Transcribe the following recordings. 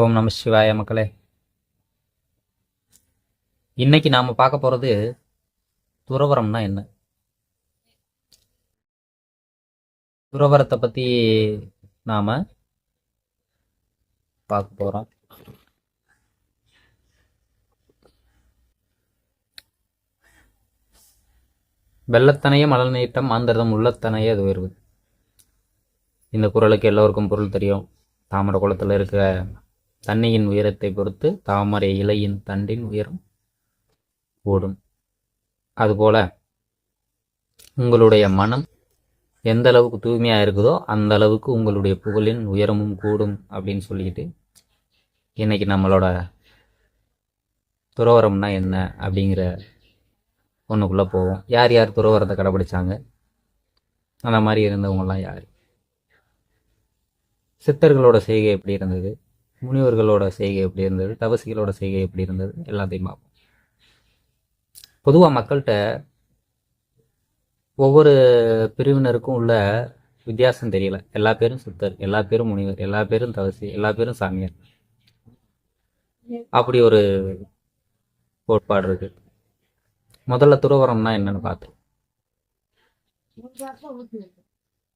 ஓம் நம சிவாய மக்களே. இன்னைக்கு நாம பார்க்க போறது துறவரம்னா என்ன? துறவரத்தை பத்தி நாம பார்க்க போறோம். வெள்ளத்தனைய மலர் நீட்டம் ஆந்திரதம் உள்ளத்தனைய அது உயர்வு இந்த குரலுக்கு எல்லோருக்கும் பொருள் தெரியும். தாமரை குளத்தில் இருக்கிற தண்ணியின் உயரத்தை பொறுத்து தாமரை இலையின் தண்டின் உயரம் கூடும். அதுபோல உங்களுடைய மனம் எந்த அளவுக்கு தூய்மையாக இருக்குதோ அந்த அளவுக்கு உங்களுடைய புகழின் உயரமும் கூடும் அப்படின்னு சொல்லிக்கிட்டு இன்னைக்கு நம்மளோட துறவரம்னா என்ன அப்படிங்கிற ஒன்றுக்குள்ளே போவோம். யார் யார் துறவரத்தை கடைபிடிச்சாங்க? அந்த மாதிரி இருந்தவங்கலாம் யார்? சித்தர்களோட செய்கை எப்படி இருந்தது? முனிவர்களோட செய்கை எப்படி இருந்தது? தவசிகளோட செய்கை எப்படி இருந்தது? எல்லாத்தையும் பார்ப்போம். பொதுவாக மக்கள்கிட்ட ஒவ்வொரு பிரிவினருக்கும் உள்ள வித்தியாசம் தெரியல. எல்லா பேரும் சுத்தர் எல்லா பேரும் முனிவர் எல்லா பேரும் தவசி எல்லா பேரும் சாமியார். அப்படி ஒரு கோட்பாடு இருக்கு. முதல்ல துறவரம்னா என்னன்னு பார்த்தோம்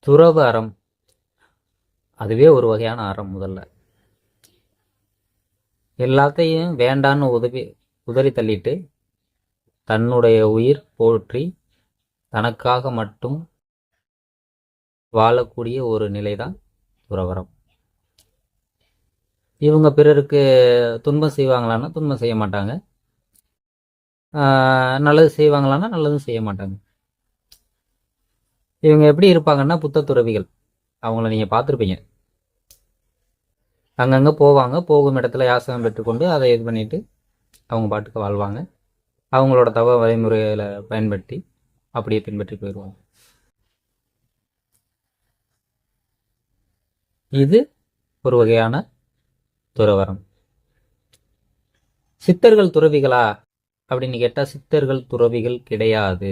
துறவு அறம் அதுவே ஒரு வகையான அறம் முதல்ல. எல்லாத்தையும் வேண்டான்னு உதவி உதறி தள்ளிட்டு தன்னுடைய உயிர் போற்றி தனக்காக மட்டும் வாழக்கூடிய ஒரு நிலைதான் துறவரம் இவங்க பிறருக்கு துன்பம் செய்வாங்களான்னா துன்பம் செய்ய மாட்டாங்க. நல்லது செய்வாங்களான்னா நல்லதும் செய்ய மாட்டாங்க. இவங்க எப்படி இருப்பாங்கன்னா புத்த துறவிகள் அவங்கள நீங்கள் பார்த்துருப்பீங்க. அங்கங்கே போவாங்க. போகும் இடத்துல யாசகம் பெற்றுக்கொண்டு அதை இது பண்ணிட்டு அவங்க பாட்டுக்கு வாழ்வாங்க. அவங்களோட தவ வழிமுறைகளை பயன்படுத்தி அப்படியே பின்பற்றி போயிடுவாங்க. இது ஒரு வகையான துறவரம் சித்தர்கள் துறவிகளா? அப்படின்னு கேட்டால் சித்தர்கள் துறவிகள் கிடையாது.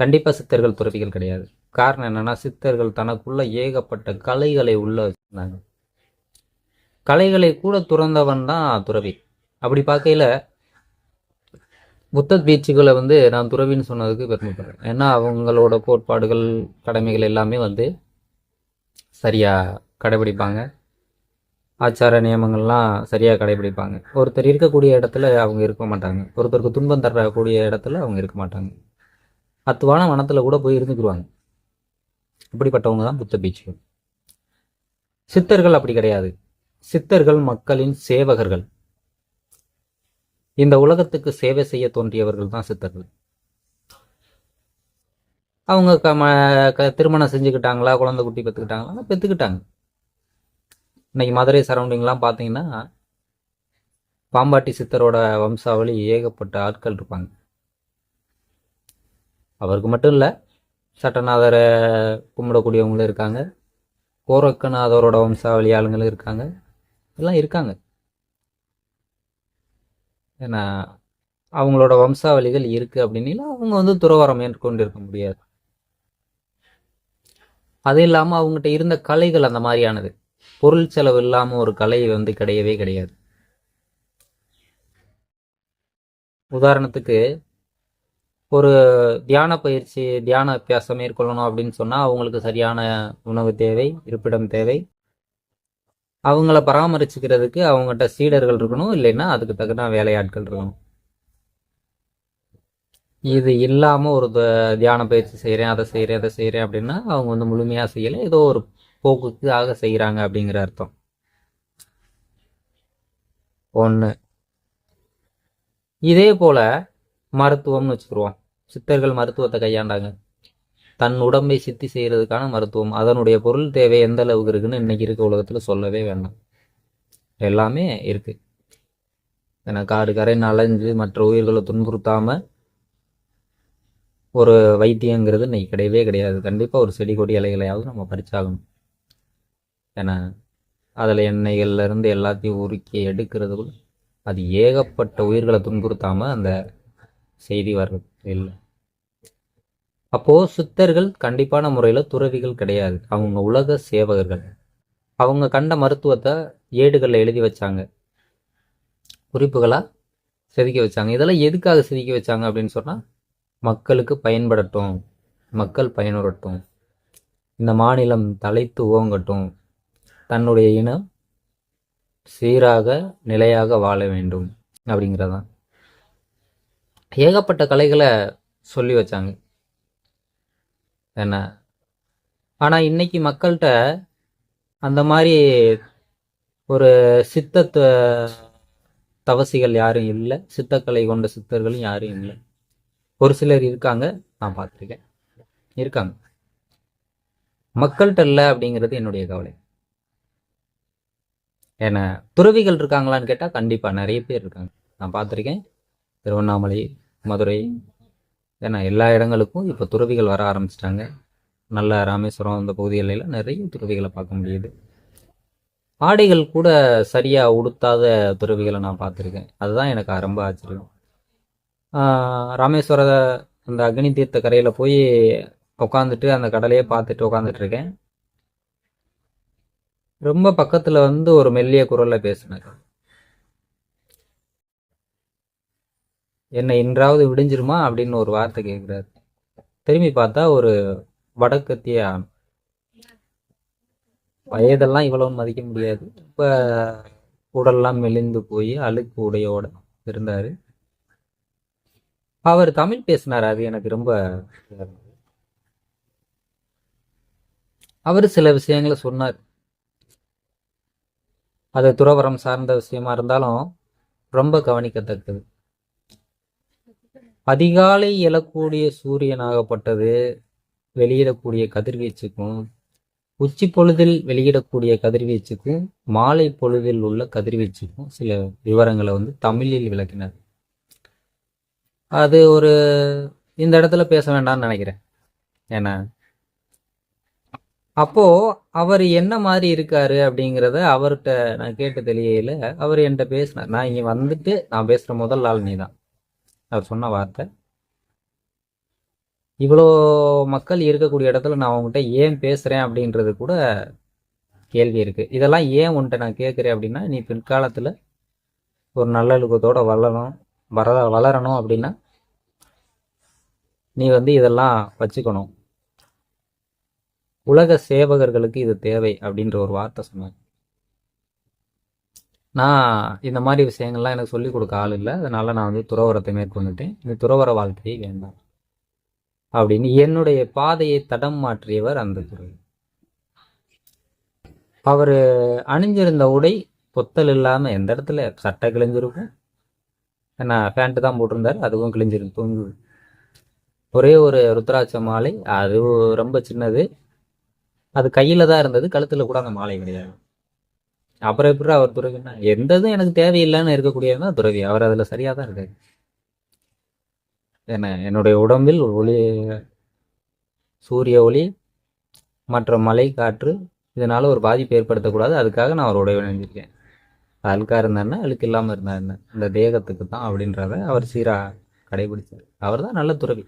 கண்டிப்பா சித்தர்கள் துறவிகள் கிடையாது. காரணம் என்னன்னா சித்தர்கள் தனக்குள்ள ஏகப்பட்ட கலைகளை உள்ள வச்சிருந்தாங்க. கலைகளை கூட துறந்தவன் தான் துறவி. அப்படி பார்க்கையில் புத்த பீச்சுகளை வந்து நான் துறவின்னு சொன்னதுக்கு பெருமைப்படுறேன். ஏன்னா அவங்களோட கோட்பாடுகள் கடமைகள் எல்லாமே வந்து சரியாக கடைபிடிப்பாங்க. ஆச்சார நியமங்கள்லாம் சரியாக கடைபிடிப்பாங்க. ஒருத்தர் இருக்கக்கூடிய இடத்துல அவங்க இருக்க மாட்டாங்க. ஒருத்தருக்கு துன்பம் தரக்கூடிய இடத்துல அவங்க இருக்க மாட்டாங்க. அத்துவான வனத்தில் கூட போய் இருந்துக்குருவாங்க. இப்படிப்பட்டவங்க தான் புத்த பீச்சுகள் சித்தர்கள் அப்படி கிடையாது. சித்தர்கள் மக்களின் சேவகர்கள். இந்த உலகத்துக்கு சேவை செய்ய தோன்றியவர்கள் தான் சித்தர்கள். அவங்க க ம- க- திருமணம் செஞ்சுக்கிட்டாங்களா குழந்தை குட்டி பெற்றுக்கிட்டாங்களா பெற்றுக்கிட்டாங்க. இன்னைக்கு மதுரை சரௌண்டிங்லாம் பார்த்தீங்கன்னா பாம்பாட்டி சித்தரோட வம்சாவளி ஏகப்பட்ட ஆட்கள் இருப்பாங்க. அவருக்கு மட்டும் இல்லை சட்டநாதரை கும்பிடக்கூடியவங்களும் இருக்காங்க. கோரக்கநாதரோட வம்சாவளி ஆளுங்களும் இருக்காங்க. எல்லாம் இருக்காங்க. ஏன்னா அவங்களோட வம்சாவளிகள் இருக்கு அப்படின்னா அவங்க வந்து துறவரம் மேற்கொண்டு இருக்க முடியாது. அது இல்லாமல் அவங்ககிட்ட இருந்த கலைகள் அந்த மாதிரியானது. பொருள் செலவு இல்லாமல் ஒரு கலை வந்து கிடையவே கிடையாது. உதாரணத்துக்கு ஒரு தியான பயிற்சி தியான அபியாசம் மேற்கொள்ளணும் அப்படின்னு சொன்னால் அவங்களுக்கு சரியான உணவு தேவை இருப்பிடம் தேவை. அவங்கள பராமரிச்சுக்கிறதுக்கு அவங்ககிட்ட சீடர்கள் இருக்கணும் இல்லைன்னா அதுக்கு தகுந்த வேலையாட்கள் இருக்கணும். இது இல்லாமல் ஒரு த- தியான பயிற்சி செய்கிறேன் அதை செய்கிறேன் அதை செய்கிறேன் அப்படின்னா அவங்க வந்து முழுமையாக செய்யலை. ஏதோ ஒரு போக்குக்காக செய்கிறாங்க அப்படிங்கிற அர்த்தம். ஒன்று இதே போல் மருத்துவம்னு வச்சுக்கிருவோம். சித்தர்கள் மருத்துவத்தை கையாண்டாங்க. தன் உடம்பை சித்தி செய்கிறதுக்கான மருத்துவம். அதனுடைய பொருள் தேவை எந்த அளவுக்கு இருக்குன்னு இன்னைக்கு இருக்க உலகத்தில் சொல்லவே வேண்டாம். எல்லாமே இருக்குது ஏன்னா காடு கரை நலைஞ்சு மற்ற உயிர்களை துன்புறுத்தாமல் ஒரு வைத்தியங்கிறது இன்னைக்கு கிடையவே கிடையாது. கண்டிப்பாக ஒரு செடி கொடி இலைகளையாவது நம்ம பறிச்சாகணும். ஏன்னா அதில் எண்ணெய்கள்லேருந்து எல்லாத்தையும் உருக்கி எடுக்கிறதுக்குள்ள அது ஏகப்பட்ட உயிர்களை துன்புறுத்தாமல் அந்த செய்தி வர்றது இல்லை. அப்போ சித்தர்கள் கண்டிப்பான முறையில் துறவிகள் கிடையாது. அவங்க உலக சேவகர்கள். அவங்க கண்ட மருத்துவத்தை ஏடுகளில் எழுதி வச்சாங்க. குறிப்புகளாக செதுக்கி வச்சாங்க. இதெல்லாம் எதுக்காக செதுக்கி வச்சாங்க அப்படின்னு சொன்னால் மக்களுக்கு பயன்படட்டும். மக்கள் பயனுறட்டும். இந்த மாநிலம் தலைத்து ஓங்கட்டும். தன்னுடைய இனம் சீராக நிலையாக வாழ வேண்டும். அப்படிங்கிறதான். ஏகப்பட்ட கலைகளை சொல்லி வச்சாங்க. என்ன? ஆனால் இன்னைக்கு மக்கள்கிட்ட அந்த மாதிரி ஒரு சித்த தவசிகள் யாரும் இல்லை. சித்தக்கலை கொண்ட சித்தர்களும் யாரும் இல்லை. ஒரு சிலர் இருக்காங்க நான் பார்த்துருக்கேன். இருக்காங்க. மக்கள்கிட்ட இல்லை அப்படிங்கிறது என்னுடைய கவலை. ஏன்னா துறவிகள் இருக்காங்களான்னு கேட்டால் கண்டிப்பாக நிறைய பேர் இருக்காங்க. நான் பார்த்துருக்கேன். திருவண்ணாமலை மதுரை ஏன்னா எல்லா இடங்களுக்கும் இப்போ துறவிகள் வர ஆரம்பிச்சிட்டாங்க. நல்ல ராமேஸ்வரம் அந்த பகுதிகளில் நிறைய துறவிகளை பார்க்க முடியுது. ஆடைகள் கூட சரியாக உடுத்தாத துறவிகளை நான் பார்த்துருக்கேன். அதுதான் எனக்கு ரொம்ப ஆச்சரியம். ராமேஸ்வர அந்த அக்னி தீர்த்த கரையில் போய் உட்காந்துட்டு அந்த கடலையே பார்த்துட்டு உட்காந்துட்டு இருக்கேன் ரொம்ப பக்கத்தில் வந்து ஒரு மெல்லிய குரலில் பேசினார் என்னை இன்றாவது விடிஞ்சிருமா அப்படின்னு ஒரு வார்த்தை கேட்குறாரு. திரும்பி பார்த்தா ஒரு வடக்கத்திய ஆண் வயதெல்லாம் இவ்வளவு மதிக்க முடியாது. இப்போ உடல்லாம் மெலிந்து போய் அழுக்கு உடையோட இருந்தார். அவர் தமிழ் பேசினார் அது எனக்கு ரொம்ப அவர் சில விஷயங்களை சொன்னார். அது துறவரம் சார்ந்த விஷயமா இருந்தாலும் ரொம்ப கவனிக்கத்தக்கது. அதிகாலை எழக்கூடிய சூரியனாகப்பட்டது வெளியிடக்கூடிய கதிர்வீச்சுக்கும் உச்சி பொழுதில் வெளியிடக்கூடிய கதிர்வீச்சுக்கும் மாலை பொழுதில் உள்ள கதிர்வீச்சுக்கும் சில விவரங்களை வந்து தமிழில் விளக்கினார் அது ஒரு இந்த இடத்துல பேச வேண்டாம்னு நினைக்கிறேன். ஏன்னா அப்போ அவர் என்ன மாதிரி இருக்காரு அப்படிங்கிறத அவர்கிட்ட நான் கேட்ட தெரியல அவர் என்கிட்ட பேசினார். நான் இங்கே வந்துட்டு நான் பேசுகிற முதல் ஆள் நீதான். அவர் சொன்ன வார்த்தை. இவ்வளோ மக்கள் இருக்கக்கூடிய இடத்துல நான் அவங்ககிட்ட ஏன் பேசுகிறேன் அப்படின்றது கூட கேள்வி இருக்குது இதெல்லாம் ஏன் உன்கிட்ட நான் கேட்குறேன் அப்படின்னா நீ பிற்காலத்தில் ஒரு நல்லொழுக்கத்தோட வளரணும் வர வளரணும் அப்படின்னா நீ வந்து இதெல்லாம் வச்சுக்கணும். உலக சேவகர்களுக்கு இது தேவை அப்படின்ற ஒரு வார்த்தை சொன்னாங்க. நான் இந்த மாதிரி விஷயங்கள்லாம் எனக்கு சொல்லிக் கொடுக்க ஆள் இல்லை. அதனால நான் வந்து துறவரத்தை மேற்கொண்டுட்டேன். இந்த துறவர வாழ்க்கையை வேண்டாம் அப்படின்னு என்னுடைய பாதையை தடம் மாற்றியவர் அந்த துறை அவர் அணிஞ்சிருந்த உடை பொத்தல் இல்லாமல் எந்த இடத்துல? சட்டை கிழிஞ்சிருக்கும். ஏன்னா பேண்ட்டு தான் போட்டிருந்தார். அதுவும் கிழிஞ்சிருக்கு தூங்கு ஒரே ஒரு ருத்ராட்ச மாலை. அது ரொம்ப சின்னது. அது கையில் தான் இருந்தது. கழுத்தில் கூட அந்த மாலை கிடையாது. அப்புறம் எப்படி அவர் துறவினா எந்த இதுவும் எனக்கு தேவையில்லைன்னு இருக்கக்கூடியதான் துறவி. அவர் அதில் சரியாக தான் இருக்காரு. என்ன என்னுடைய உடம்பில் ஒளி சூரிய ஒளி மற்ற மலை காற்று இதனால் ஒரு பாதிப்பு ஏற்படுத்தக்கூடாது. அதுக்காக நான் அவரோட இணைஞ்சிருக்கேன். அழுக்காக இருந்தாருன்னா அழுக்கு இல்லாமல் இருந்தா என்ன இந்த தேகத்துக்கு தான் அப்படின்றத அவர் சீராக கடைபிடிச்சார். அவர் தான் நல்ல துறவி.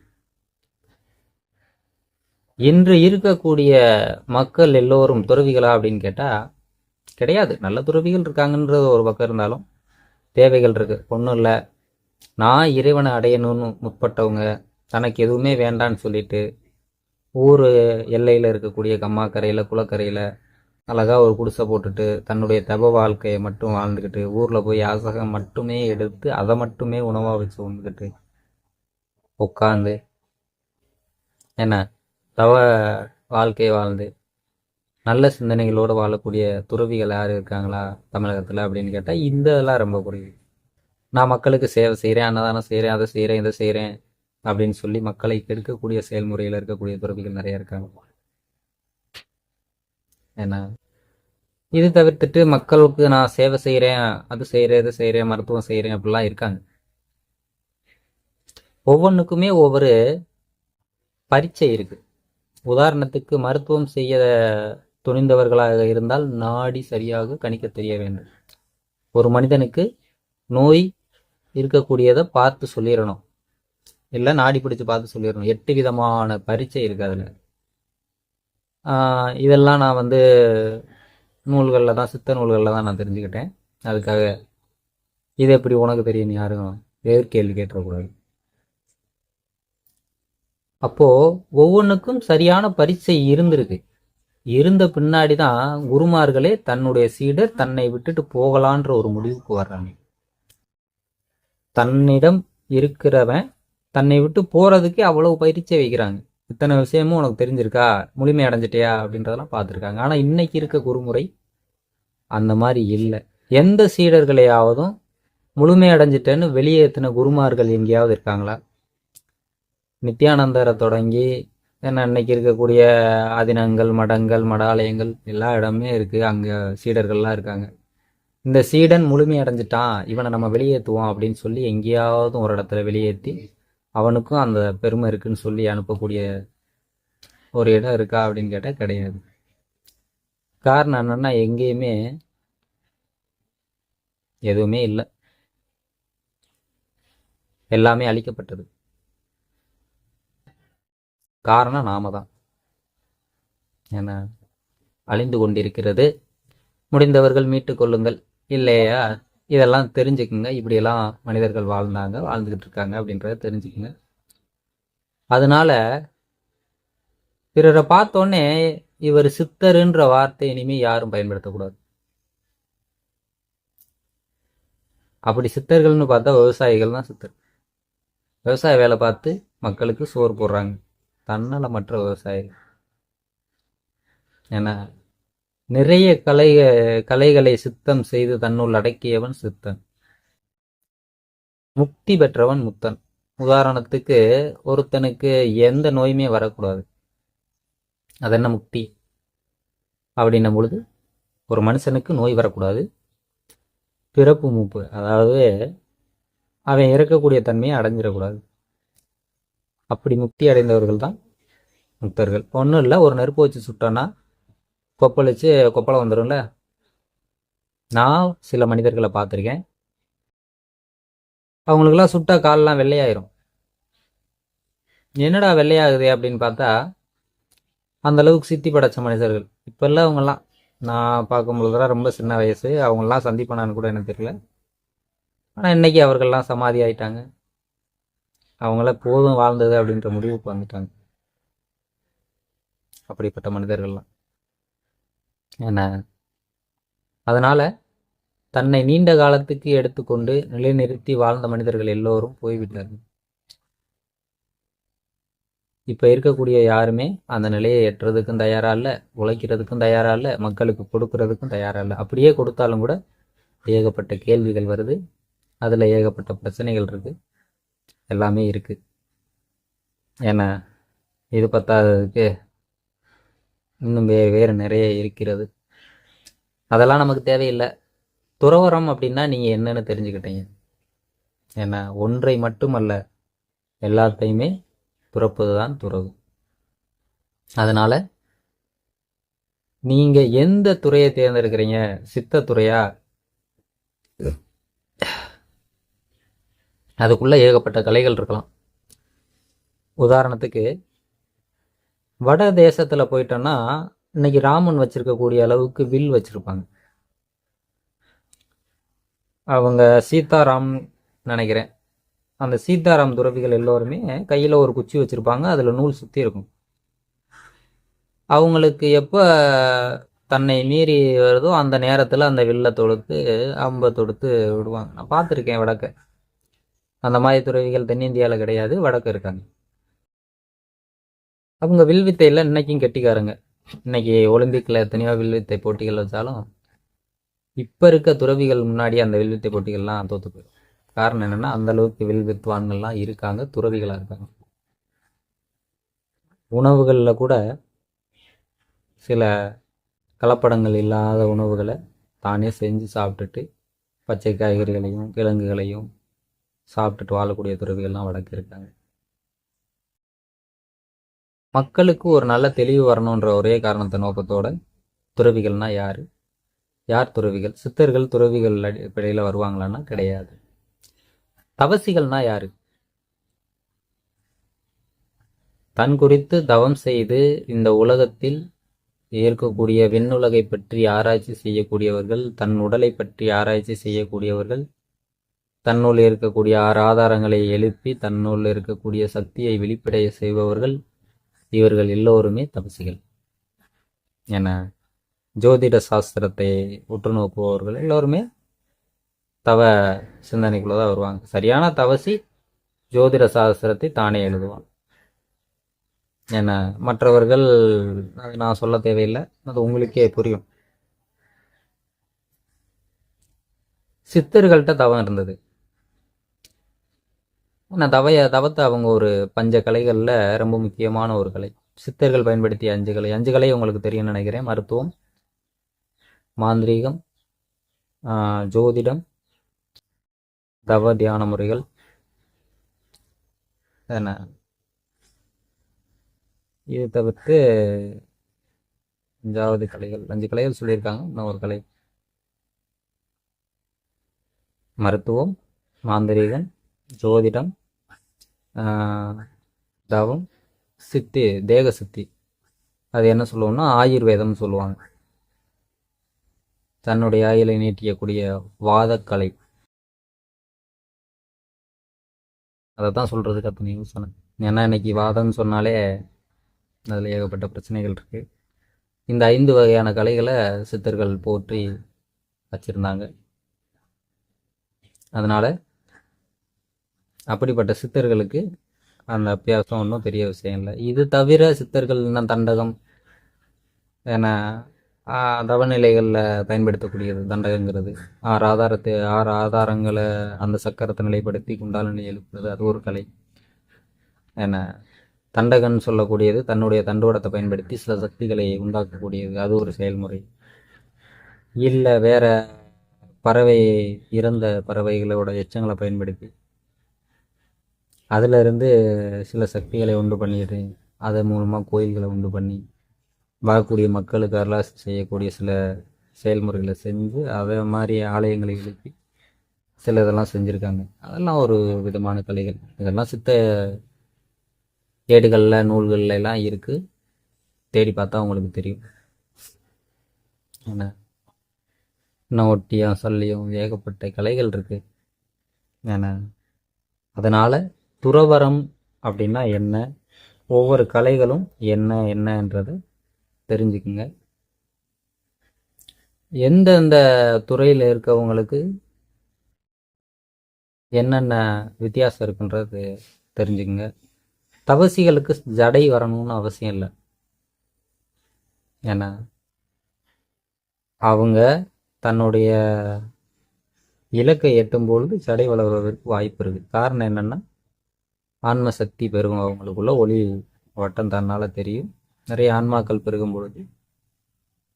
இன்று இருக்கக்கூடிய மக்கள் எல்லோரும் துறவிகளா அப்படின்னு கேட்டால் கிடையாது. நல்ல துறவிகள் இருக்காங்கன்றது ஒரு பக்கம் இருந்தாலும் தேவைகள் இருக்குது ஒன்றும் இல்லை. நான் இறைவனை அடையணும்னு முற்பட்டவங்க தனக்கு எதுவுமே வேண்டான்னு சொல்லிட்டு ஊர் எல்லையில் இருக்கக்கூடிய கம்மாக்கரையில் குளக்கரையில் அழகாக ஒரு குடிசை போட்டுட்டு தன்னுடைய தப வாழ்க்கையை மட்டும் வாழ்ந்துக்கிட்டு ஊரில் போய் யாசகம் மட்டுமே எடுத்து அதை மட்டுமே உணவாக வச்சு உண்டுக்கிட்டு உட்காந்து என்ன? தவ வாழ்க்கையை வாழ்ந்து நல்ல சிந்தனைகளோடு வாழக்கூடிய துறவிகள் யார் இருக்காங்களா தமிழகத்தில் அப்படின்னு கேட்டால் இந்த இதெல்லாம் ரொம்ப குறைவு. நான் மக்களுக்கு சேவை செய்கிறேன் அன்னதானம் செய்கிறேன் அதை செய்கிறேன் இதை செய்கிறேன் அப்படின்னு சொல்லி மக்களை கெடுக்கக்கூடிய செயல்முறையில் இருக்கக்கூடிய துறவிகள் நிறைய இருக்காங்க. ஏன்னா இது தவிர்த்துட்டு மக்களுக்கு நான் சேவை செய்கிறேன் அது செய்கிறேன் இது செய்கிறேன் மருத்துவம் செய்கிறேன் அப்படிலாம் இருக்காங்க. ஒவ்வொன்றுக்குமே ஒவ்வொரு பரீட்சை இருக்கு. உதாரணத்துக்கு மருத்துவம் செய்ய துணிந்தவர்களாக இருந்தால் நாடி சரியாக கணிக்க தெரிய வேண்டும். ஒரு மனிதனுக்கு நோய் இருக்கக்கூடியதை பார்த்து சொல்லிடணும். இல்லை நாடி பிடிச்சு பார்த்து சொல்லிடணும். எட்டு விதமான பரீட்சை இருக்கு அதில். இதெல்லாம் நான் வந்து நூல்களில் தான் சித்த நூல்களில் தான் நான் தெரிஞ்சுக்கிட்டேன். அதுக்காக இது எப்படி உனக்கு தெரியும் யாரும் எதிர்கேள்வி கேட்டுறக்கூடாது. அப்போது ஒவ்வொன்றுக்கும் சரியான பரீட்சை இருந்திருக்கு. இருந்த பின்னாடி தான் குருமார்களே தன்னுடைய சீடர் தன்னை விட்டுட்டு போகலான்ற ஒரு முடிவுக்கு வர்றாங்க. தன்னிடம் இருக்கிறவன் தன்னை விட்டு போறதுக்கே அவ்வளவு பயிற்சி வைக்கிறாங்க. இத்தனை விஷயமும் உனக்கு தெரிஞ்சிருக்கா? முழுமை அடைஞ்சிட்டியா? அப்படின்றதெல்லாம் பார்த்துருக்காங்க. ஆனால் இன்னைக்கு இருக்க குருமுறை அந்த மாதிரி இல்லை. எந்த சீடர்களையாவதும் முழுமை அடைஞ்சிட்டேன்னு வெளியேற்றின குருமார்கள் எங்கேயாவது இருக்காங்களா? நித்யானந்தரை தொடங்கி என்ன இன்னைக்கு இருக்கக்கூடிய ஆதினங்கள் மடங்கள் மடாலயங்கள் எல்லா இடமே இருக்குது அங்கே சீடர்கள்லாம் இருக்காங்க. இந்த சீடன் முழுமையடைஞ்சிட்டான். இவனை நம்ம வெளியேற்றுவோம் அப்படின்னு சொல்லி எங்கேயாவது ஒரு இடத்துல வெளியேற்றி அவனுக்கும் அந்த பெருமை இருக்குன்னு சொல்லி அனுப்பக்கூடிய ஒரு இடம் இருக்கா அப்படின்னு கேட்டால் கிடையாது. காரணம் என்னென்னா எங்கேயுமே எதுவுமே இல்லை. எல்லாமே அழிக்கப்பட்டது. காரணம் நாம தான். என்ன அழிந்து கொண்டிருக்கிறது. முடிந்தவர்கள் மீட்டு கொள்ளுங்கள். இல்லையா? இதெல்லாம் தெரிஞ்சுக்குங்க. இப்படியெல்லாம் மனிதர்கள் வாழ்ந்தாங்க வாழ்ந்துக்கிட்டு இருக்காங்க அப்படின்றத தெரிஞ்சுக்குங்க. அதனால பிறரை பார்த்தோன்னே இவர் சித்தருன்ற வார்த்தை இனிமே யாரும் பயன்படுத்தக்கூடாது. அப்படி சித்தர்கள்னு பார்த்தா விவசாயிகள் தான் சித்தர். விவசாய வேலை பார்த்து மக்களுக்கு சோறு போடுறாங்க. தன்னலமற்ற விவசாயிகள் ஏன்னா நிறைய கலை கலைகளை சித்தம் செய்து தன்னுள் அடக்கியவன் சித்தன். முக்தி பெற்றவன் முத்தன். உதாரணத்துக்கு ஒருத்தனுக்கு எந்த நோயுமே வரக்கூடாது. அது என்ன முக்தி? அப்படின்னும் பொழுது ஒரு மனுஷனுக்கு நோய் வரக்கூடாது. பிறப்பு மூப்பு அதாவது அவன் இறக்கக்கூடிய தன்மையை அடைஞ்சிடக்கூடாது. அப்படி முக்தி அடைந்தவர்கள் தான் முக்தர்கள். ஒன்றும் இல்லை ஒரு நெருப்பு வச்சு சுட்டோன்னா கொப்பளிச்சு கொப்பளம் வந்துடும்ல நான் சில மனிதர்களை பார்த்துருக்கேன். அவங்களுக்கெல்லாம் சுட்டா காலெலாம் வெள்ளையாயிரும். என்னடா வெள்ளையாகுது அப்படின்னு பார்த்தா அந்த அளவுக்கு சித்தி படைச்ச மனிதர்கள். இப்போல்லாம் அவங்கெல்லாம் நான் பார்க்கும்பொழுதுலாம் ரொம்ப சின்ன வயசு அவங்களாம் சந்திப்பானான்னு கூட எனக்கு தெரியல. ஆனால் இன்னைக்கு அவர்கள்லாம் சமாதி ஆயிட்டாங்க. அவங்களாம் போதும் வாழ்ந்தது அப்படின்ற முடிவுக்கு வந்துட்டாங்க. அப்படிப்பட்ட மனிதர்கள்லாம். என்ன அதனால தன்னை நீண்ட காலத்துக்கு எடுத்துக்கொண்டு நிலைநிறுத்தி வாழ்ந்த மனிதர்கள் எல்லோரும் போய்விட்டார்கள் இப்போ இருக்கக்கூடிய யாருமே அந்த நிலையை எட்டுறதுக்கும் தயாராக இல்லை உழைக்கிறதுக்கும் தயாராக இல்லை மக்களுக்கு கொடுக்கறதுக்கும் தயாராக இல்லை. அப்படியே கொடுத்தாலும் கூட ஏகப்பட்ட கேள்விகள் வருது. அதில் ஏகப்பட்ட பிரச்சனைகள் இருக்குது எல்லாமே இருக்குது ஏன்னா இது பத்தாததுக்கு இன்னும் வேறு வேறு நிறைய இருக்கிறது. அதெல்லாம் நமக்கு தேவையில்லை. துறவரம் அப்படின்னா நீங்கள் என்னென்னு தெரிஞ்சுக்கிட்டீங்க. ஏன்னா ஒன்றை மட்டுமல்ல எல்லாத்தையுமே துறப்பது தான் துறவு. அதனால் நீங்கள் எந்த துறையை தேர்ந்தெடுக்கிறீங்க? சித்த துறையா அதுக்குள்ளே ஏகப்பட்ட கலைகள் இருக்கலாம். உதாரணத்துக்கு வட தேசத்தில் போயிட்டோன்னா இன்னைக்கு ராமன் வச்சுருக்கக்கூடிய அளவுக்கு வில் வச்சுருப்பாங்க. அவங்க சீதாராம் நினைக்கிறேன். அந்த சீதாராம் துறவிகள் எல்லோருமே கையில் ஒரு குச்சி வச்சுருப்பாங்க அதில் நூல் சுற்றி இருக்கும். அவங்களுக்கு எப்போ தன்னை மீறி வருதோ அந்த நேரத்தில் அந்த வில்லை தொடுத்து அம்பை தொடுத்து விடுவாங்க. நான் பார்த்துருக்கேன் வடக்கை. அந்த மாதிரி துறவிகள் தென்னிந்தியாவில் கிடையாது வடக்கு இருக்காங்க. அவங்க வில்வித்தையில் இன்னைக்கும் கெட்டிக்காரங்க. இன்னைக்கு ஒலிம்பிக்கில் எத்தனையோ வில்வித்தை போட்டிகள் வச்சாலும் இப்போ இருக்க துறவிகள் முன்னாடி அந்த வில்வித்தை போட்டிகள்லாம் தோற்று போயிடும். காரணம் என்னென்னா அந்தளவுக்கு வில்வித்வான்கள்லாம் இருக்காங்க துறவிகளாக இருக்காங்க. உணவுகளில் கூட சில கலப்படங்கள் இல்லாத உணவுகளை தானே செஞ்சு சாப்பிட்டுட்டு பச்சை காய்கறிகளையும் கிழங்குகளையும் சாப்பிட்டுட்டு வாழக்கூடிய துறவிகள்லாம் வடக்கு இருக்காங்க. மக்களுக்கு ஒரு நல்ல தெளிவு வரணுன்ற ஒரே காரணத்தை நோக்கத்தோட துறவிகள்னா யார்? யார் துறவிகள்? சித்தர்கள் துறவிகள் அடிப்படையில் வருவாங்களான்னா கிடையாது. தவசிகள்னா யாரு? தன் குறித்து தவம் செய்து இந்த உலகத்தில் இருக்கக்கூடிய விண்ணுலகை பற்றி ஆராய்ச்சி செய்யக்கூடியவர்கள் தன் உடலை பற்றி ஆராய்ச்சி செய்யக்கூடியவர்கள் தன்னுள் இருக்கக்கூடிய ஆறு ஆதாரங்களை எழுப்பி தன்னுள் இருக்கக்கூடிய சக்தியை வெளிப்படைய செய்பவர்கள் இவர்கள் எல்லோருமே தபசிகள். என ஜோதிட சாஸ்திரத்தை உற்று நோக்குபவர்கள் எல்லோருமே தவ சிந்தனைக்குள்ள தான் வருவாங்க. சரியான தவசி ஜோதிட சாஸ்திரத்தை தானே எழுதுவான். என மற்றவர்கள் அது நான் சொல்ல தேவையில்லை அது உங்களுக்கே புரியும். சித்தர்கள்ட்ட தவம் இருந்தது. ஆனால் தவைய தவத்தை அவங்க ஒரு பஞ்ச கலைகளில் ரொம்ப முக்கியமான ஒரு கலை. சித்தர்கள் பயன்படுத்திய அஞ்சு கலை. அஞ்சு கலை உங்களுக்கு தெரியும்னு நினைக்கிறேன். மருத்துவம் மாந்திரீகம் ஜோதிடம் தவ தியான முறைகள். என்ன? இது தவிர்த்து அஞ்சாவது கலைகள். அஞ்சு கலைகள் சொல்லியிருக்காங்க. இன்னும் ஒரு கலை. மருத்துவம் மாந்திரீகன் ஜோதிடம் தவம் சித்தி தேக சித்தி. அது என்ன சொல்லுவோம்னா ஆயுர்வேதம் சொல்லுவாங்க. தன்னுடைய ஆயுளை நீட்டிக்கக்கூடிய வாதக்கலை. அதை தான் சொல்கிறதுக்கு அத்தனை யூஸ் சொன்னேன் ஏன்னா இன்னைக்கு வாதம்னு சொன்னாலே அதில் ஏகப்பட்ட பிரச்சனைகள் இருக்குது இந்த ஐந்து வகையான கலைகளை சித்தர்கள் போற்றி வச்சுருந்தாங்க. அதனால் அப்படிப்பட்ட சித்தர்களுக்கு அந்த அபியாசம் ஒன்றும் பெரிய விஷயம் இல்லை. இது தவிர சித்தர்கள் இன்னும் தண்டகம் ஏன்னா தவநிலைகளில் பயன்படுத்தக்கூடியது தண்டகங்கிறது. ஆறு ஆதாரத்தை ஆறு ஆதாரங்களை அந்த சக்கரத்தை நிலைப்படுத்தி குண்டாலினி எழுப்புறது அது ஒரு கலை என தண்டகன் சொல்லக்கூடியது தன்னுடைய தண்டோடத்தை பயன்படுத்தி சில சக்திகளை உண்டாக்கக்கூடியது. அது ஒரு செயல்முறை. இல்லை வேற பறவை இறந்த பறவைகளோட எச்சங்களை பயன்படுத்தி அதிலிருந்து சில சக்திகளை உண்டு பண்ணிட்டு அதன் மூலமாக கோயில்களை உண்டு பண்ணி வரக்கூடிய மக்களுக்கு அருளாசி செய்யக்கூடிய சில செயல்முறைகளை செஞ்சு அதை மாதிரி ஆலயங்களை எழுப்பி சில இதெல்லாம் செஞ்சுருக்காங்க. அதெல்லாம் ஒரு விதமான கலைகள். இதெல்லாம் சித்த ஏடுகளில் நூல்கள்ல எல்லாம் இருக்குது தேடி பார்த்தா உங்களுக்கு தெரியும். என்ன? இன்னும் ஒட்டியம் சல்லியம் ஏகப்பட்ட கலைகள் இருக்குது ஏன்னா அதனால் துறவரம் அப்படின்னா என்ன? ஒவ்வொரு கலைகளும் என்ன என்னன்றதை தெரிஞ்சுக்குங்க. எந்தெந்த துறையில் இருக்கவங்களுக்கு என்னென்ன வித்தியாசம் இருக்குன்றது தெரிஞ்சுக்குங்க. தவசிகளுக்கு ஜடை வரணும்னு அவசியம் இல்லை. ஏன்னா அவங்க தன்னுடைய இலக்கை எட்டும் பொழுது ஜடை வளர்வதற்கு வாய்ப்பு இருக்குது காரணம் என்னென்னா ஆன்ம சக்தி பெருகும் அவங்களுக்குள்ள ஒளி வட்டம் தன்னால் தெரியும். நிறைய ஆன்மாக்கள் பெருகும் பொழுது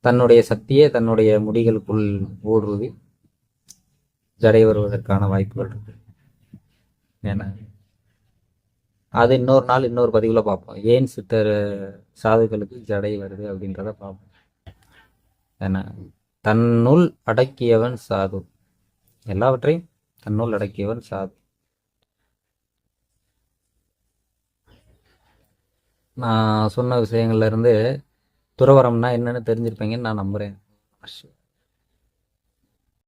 தன்னுடைய சக்தியே தன்னுடைய முடிகளுக்குள் ஊடுருவி ஜடை வருவதற்கான வாய்ப்புகள் இருக்கு. ஏன்னா அது இன்னொரு நாள் இன்னொரு பதிவில் பார்ப்போம். ஏன் சித்தர் சாதுக்களுக்கு ஜடை வருது அப்படின்றத பார்ப்போம். ஏன்னா தன்னுள் அடக்கியவன் சாது. எல்லாவற்றையும் தன்னுள் அடக்கியவன் சாது. நான் சொன்ன விஷயங்கள்லேருந்து துறவரம்னா என்னென்னு தெரிஞ்சிருப்பீங்கன்னு நான் நம்புகிறேன்